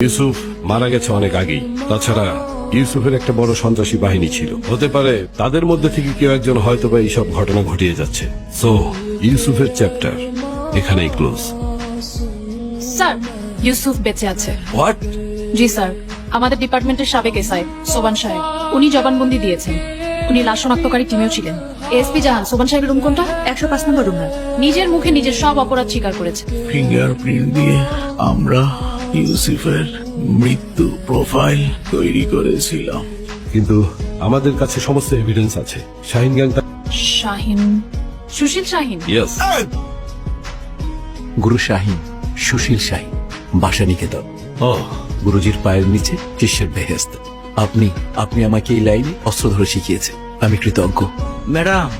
ইউসুফ মারা গেছে অনেক আগেই। তাছাড়া ইউসুফের একটা বড় সন্ত্রাসী বাহিনী ছিল। হতে পারে তাদের মধ্যে থেকে কেউ একজন হয়তো বা এইসব ঘটনা ঘটিয়ে যাচ্ছে। সো ইউসুফের চ্যাপ্টার এখানেই ক্লোজ। স্যার ইউসুফ বেঁচে আছে। হোয়াট? জি স্যার। আমাদের ডিপার্টমেন্টের সাবেক এসআই সোবান সাহেব। উনি জবানবন্দি দিয়েছেন। উনি লাশ শনাক্তকারী টিমেও ছিলেন। এসপি জাহান সোবান সাহেবের রুম কোনটা? একশো পাঁচ নম্বর রুম নিজের মুখে নিজের সব অপরাধ স্বীকার করেছে। ফিঙ্গারপ্রিন্ট দিয়ে আমরা ইউসুফের মৃত্যু প্রোফাইল তৈরি করেছিলাম। কিন্তু আমাদের কাছে সমস্ত এভিডেন্স আছে। শাহিন গ্যাং শাহিন। সুশীল শাহিন? ইয়েস গুরু শাহিন সুশীল শাহিন বাসা নিকেতন ও গুরুজির পায়ের নিচে শিষ্যের বেহেস্ত আপনি আপনি আমাকে এই লাইনে অস্ত্র ধরে শিখিয়েছে আমি কৃতজ্ঞ। ম্যাডাম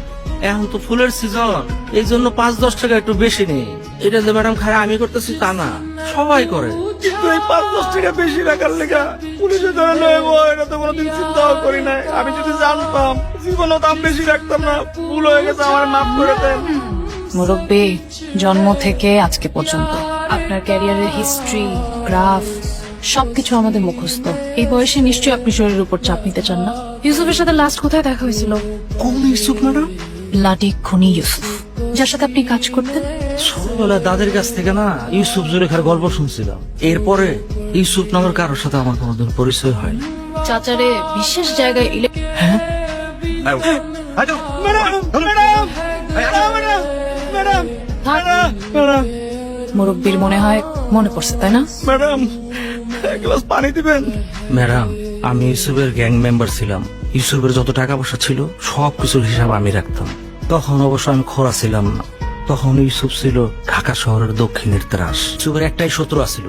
এখন তো ফুলের সিজন এই জন্য পাঁচ দশ টাকা একটু বেশি নেই। এটা যে ম্যাডাম খায় আমি করতেছি তা না। সবাই করে। কিন্তু এই পাঁচ দশ টাকা বেশি রাখার লেগা পুলিশে ধরে লইব এটা তো কোনোদিন চিন্তাও করি নাই। আমি যদি জানতাম জীবনও দাম বেশি রাখতাম না ভুল হয়ে গেছে আমার মাফ করে দেন। মুরব্বী জন্ম থেকে আজকে পর্যন্ত আপনার ক্যারিয়ারের হিস্ট্রি গ্রাফ সবকিছু আমাদের মুখস্থ। এই বয়সে নিশ্চয়ই আপনি শরীরের উপর চাপ নিতে চান না। ইউসুফের সাথে লাস্ট কোথায় দেখা হয়েছিল? কোন ইউসুফ ম্যাডাম? ব্লাডি খুনি ইউসুফ যার সাথে আপনি কাজ করতেন? ছোটবেলায় দাদের কাছ থেকে না ইউসুফ জুলেখার গল্প শুনছিলাম। এরপরে ইউসুফ নামের কারোর সাথে আমার কোনোদিন পরিচয় হয় না। চাচারে বিশেষ জায়গায় ইলে- মুরব্বীর মনে হয় মনে পড়ছে তাই না? ম্যাডাম এক গ্লাস পানি দিবেন? ম্যাডাম আমি ইউসুফের গ্যাং মেম্বার ছিলাম। ইউসুফের যত টাকা পয়সা ছিল সব কিছুর হিসাব আমি রাখতাম। তখন অবশ্য আমি খোরা ছিলাম না। তখন ইউসুফ ছিল ঢাকা শহরের দক্ষিণের ত্রাস। ইউসুফের একটাই শত্রু আছিল।